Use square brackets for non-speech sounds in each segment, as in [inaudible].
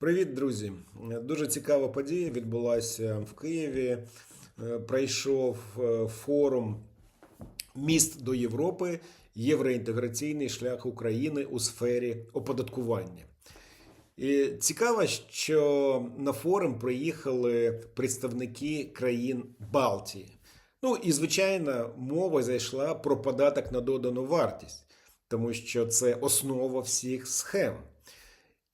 Привіт, друзі! Дуже цікава подія відбулася в Києві. Е, Пройшов е, форум Міст до Європи. Євроінтеграційний шлях України у сфері оподаткування. І цікаво, що на форум приїхали представники країн Балтії. Ну і звичайно, мова зайшла про податок на додану вартість, тому що це основа всіх схем.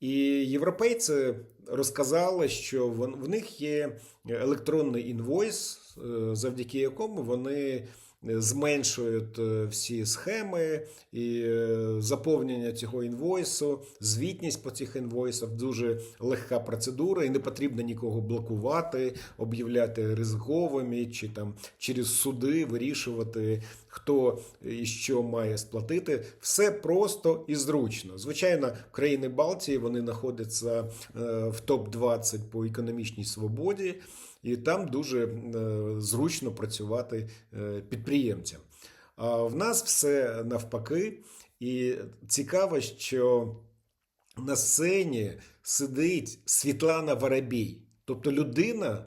І європейці розказали, що в них є електронний інвойс, е, завдяки якому вони зменшують е, всі схеми і е, заповнення цього інвойсу, звітність по цих інвойсах дуже легка процедура, і не потрібно нікого блокувати, об'являти ризиковими чи там через суди вирішувати, хто і що має сплатити. Все просто і зручно. Звичайно, країни Балтії вони знаходяться е, в топ 20 по економічній свободі. І там дуже е, зручно працювати е, підприємцям. А в нас все навпаки. І цікаво, що на сцені сидить Світлана Воробій, тобто людина,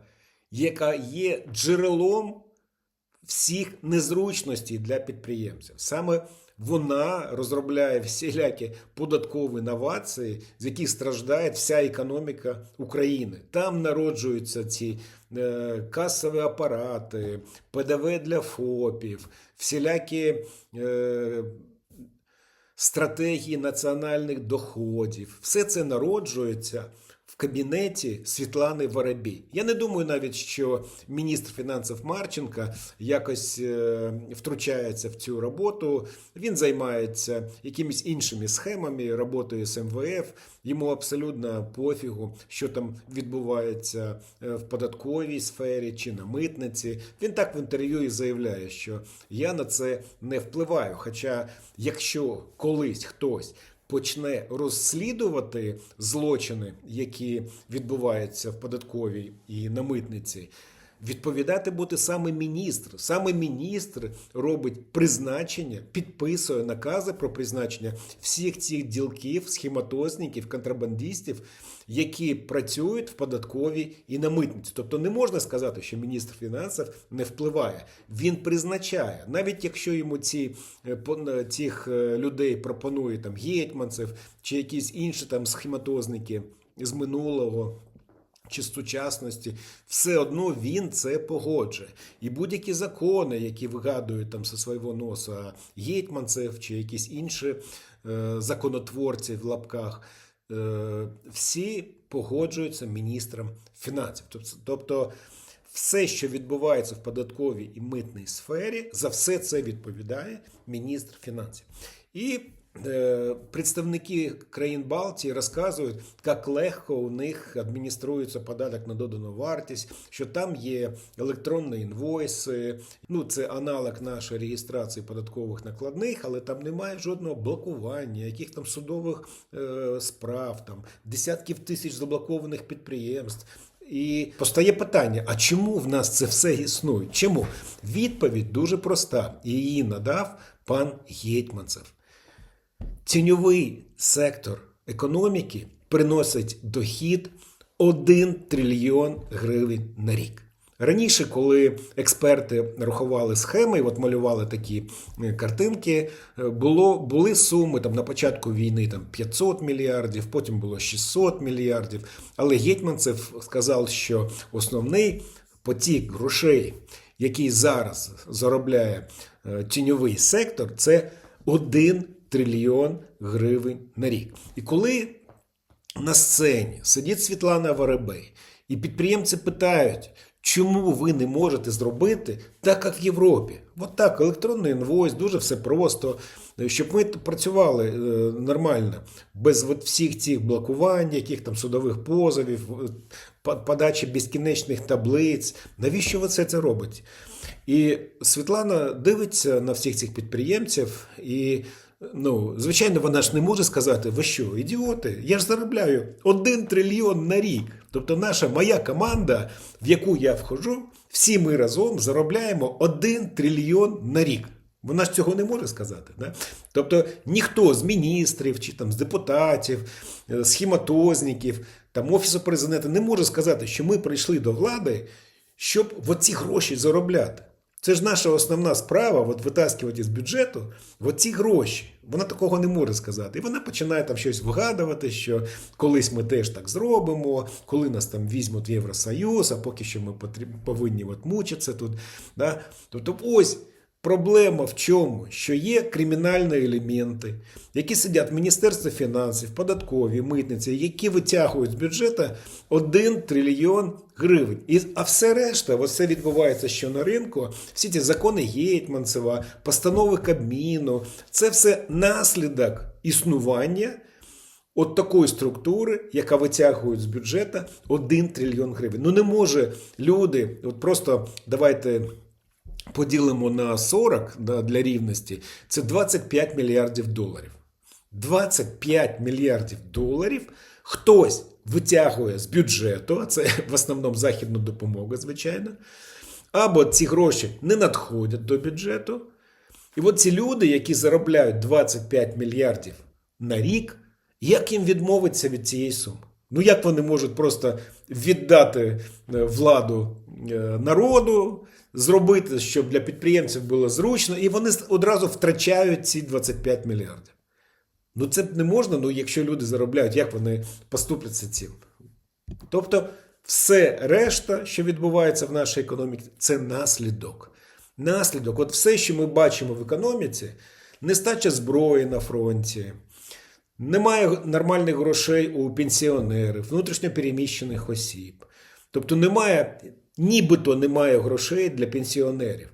яка є джерелом всіх незручностей для підприємців. Саме вона розробляє всілякі податкові новації, з яких страждає вся економіка України. Там народжуються ці е, касові апарати, ПДВ для ФОПів, всілякі. Е, стратегії національних доходів. Все це народжується в кабінеті Світлани Воробій. Я не думаю навіть, що міністр фінансів Марченка якось е, втручається в цю роботу. Він займається якимись іншими схемами, роботою з МВФ. Йому абсолютно пофігу, що там відбувається е, в податковій сфері чи на митниці. Він так в інтерв'ю і заявляє, що я на це не впливаю. Хоча, якщо колись хтось почне розслідувати злочини, які відбуваються в податковій і на митниці. Відповідати буде саме міністр. Саме міністр робить призначення, підписує накази про призначення всіх цих ділків, схематозників, контрабандистів, які працюють в податковій і на митниці. Тобто не можна сказати, що міністр фінансів не впливає. Він призначає, навіть якщо йому ці е, е, цих е, людей пропонує там гетьманцев чи якісь інші там схематозники з минулого чи сучасності, все одно він це погоджує. І будь-які закони, які вигадують там зі свого носа гетьманцев чи якісь інші е, законотворці в лапках, е, всі погоджуються міністром фінансів. Тобто, тобто все, що відбувається в податковій і митній сфері, за все це відповідає міністр фінансів. І представники країн Балтії розказують, як легко у них адмініструється податок на додану вартість, що там є електронні інвойси. Ну, це аналог нашої реєстрації податкових накладних, але там немає жодного блокування, яких там судових е, справ, там десятків тисяч заблокованих підприємств. І постає питання: а чому в нас це все існує? Чому? Відповідь дуже проста. І Її надав пан Гетьманцев. Тіньовий сектор економіки приносить дохід 1 трильйон гривень на рік. Раніше, коли експерти рахували схеми, і от малювали такі е, картинки, е, було, були суми там, на початку війни там, 500 мільярдів, потім було 600 мільярдів. Але Гетьманцев сказав, що основний потік грошей, який зараз заробляє е, тіньовий сектор, це 1 трильйон гривень на рік. І коли на сцені сидить Світлана Воробей, і підприємці питають, чому ви не можете зробити так, як в Європі. От так, електронний інвойс, дуже все просто, щоб ми працювали е, нормально, без всіх цих блокувань, яких там судових позовів, е, подачі безкінечних таблиць. Навіщо ви все це робите? І Світлана дивиться на всіх цих підприємців і. Ну, звичайно, вона ж не може сказати, ви що, ідіоти? Я ж заробляю 1 трильйон на рік. Тобто, наша моя команда, в яку я вхожу, всі ми разом заробляємо 1 трильйон на рік. Вона ж цього не може сказати. Да? Тобто ніхто з міністрів чи там з депутатів, е, схематозників, там офісу президента не може сказати, що ми прийшли до влади, щоб оці гроші заробляти. Це ж наша основна справа, от витаскувати з бюджету оці гроші. Вона такого не може сказати. І вона починає там щось вигадувати, що колись ми теж так зробимо, коли нас там візьмуть в Євросоюз, а поки що ми повинні от мучитися тут. Да? Тобто ось проблема в чому? Що є кримінальні елементи, які сидять в Міністерстві фінансів, податкові, митниці, які витягують з бюджету 1 трильйон гривень. І, а все решта, ось відбувається що на ринку, всі ці закони Гетьманцева, постанови Кабміну, це все наслідок існування от такої структури, яка витягує з бюджету 1 трильйон гривень. Ну не може люди, от просто давайте поділимо на 40 да, для рівності, це 25 мільярдів доларів. 25 мільярдів доларів хтось витягує з бюджету, а це в основному західна допомога, звичайно. Або ці гроші не надходять до бюджету. І от ці люди, які заробляють 25 мільярдів на рік, як їм відмовитися від цієї суми? Ну як вони можуть просто віддати е, владу е, народу, зробити, щоб для підприємців було зручно, і вони одразу втрачають ці 25 мільярдів. Ну це не можна, ну якщо люди заробляють, як вони поступляться цим? Тобто, все решта, що відбувається в нашій економіці, це наслідок. Наслідок, от все, що ми бачимо в економіці, нестача зброї на фронті, немає нормальних грошей у пенсіонерів, внутрішньопереміщених осіб. Тобто немає, нібито немає грошей для пенсіонерів.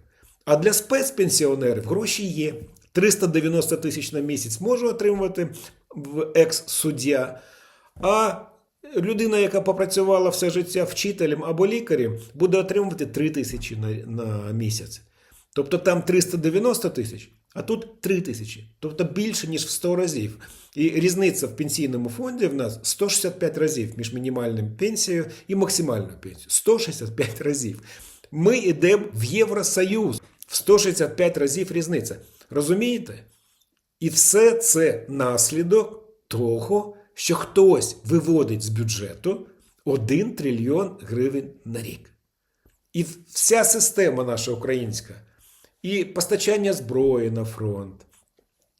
А для спецпенсіонерів гроші є. 390 тисяч на місяць може отримувати екс-суддя. А людина, яка попрацювала все життя вчителем або лікарем, буде отримувати 3 тисячі на, на місяць. Тобто там 390 тисяч, а тут 3 тисячі. Тобто більше, ніж в 100 разів. І різниця в пенсійному фонді в нас 165 разів між мінімальною пенсією і максимальною пенсією. 165 разів. Ми йдемо в Євросоюз. В 165 разів різниця. Розумієте? І все це наслідок того, що хтось виводить з бюджету 1 трильйон гривень на рік. І вся система наша українська, і постачання зброї на фронт,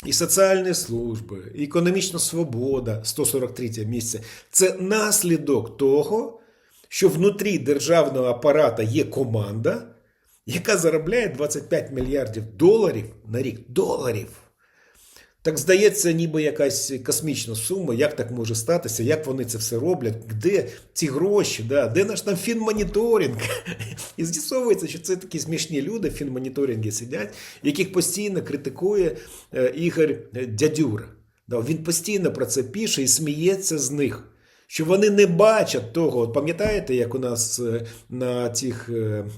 і соціальні служби, і економічна свобода, 143 місце це наслідок того, що внутрі державного апарата є команда, яка заробляє 25 мільярдів доларів на рік. Доларів. Так здається, ніби якась космічна сума, як так може статися, як вони це все роблять, де ці гроші, да? де наш там фінмоніторинг? [laughs] І з'ясовується, що це такі смішні люди, фінмоніторинги сидять, яких постійно критикує е, Ігор Дядюра. Він постійно про це пише і сміється з них. Що вони не бачать того. От пам'ятаєте, як у нас е, на цих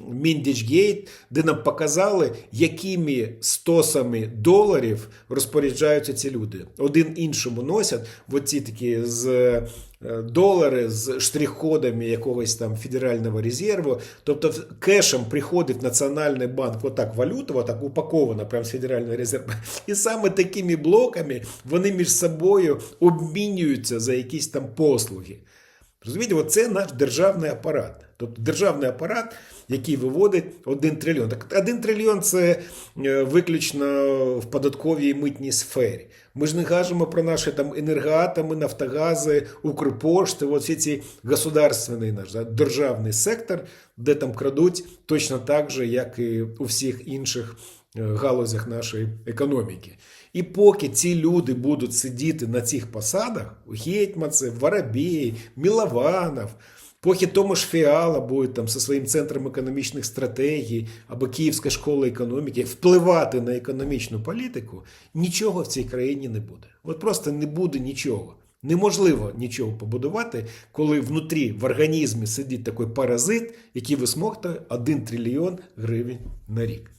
Міндічгейт, де нам показали, якими стосами доларів розпоряджаються ці люди. Один іншому носять оці такі з е, долари з штрих-кодами якогось там Федерального резерву. Тобто кешем приходить Національний банк, отак валюта, отак упакована прямо з Федерального резерву. І саме такими блоками вони між собою обмінюються за якісь там послуги. Розумієте, оце наш державний апарат. Тобто державний апарат, який виводить 1 трильйон. Так 1 трильйон це е, виключно в податковій митній сфері. Ми ж не кажемо про наші там енергоатоми, нафтогази, Укрпошти, всі ці государственний наш державний сектор, де там крадуть точно так же, як і у всіх інших е, галузях нашої економіки. І поки ці люди будуть сидіти на цих посадах, Гетьманцев, Воробей, Мілованов, поки тому ж Фіала буде там зі своїм центром економічних стратегій або Київська школа економіки впливати на економічну політику, нічого в цій країні не буде. От просто не буде нічого. Неможливо нічого побудувати, коли внутрі в організмі сидить такий паразит, який висмоктує 1 трильйон гривень на рік.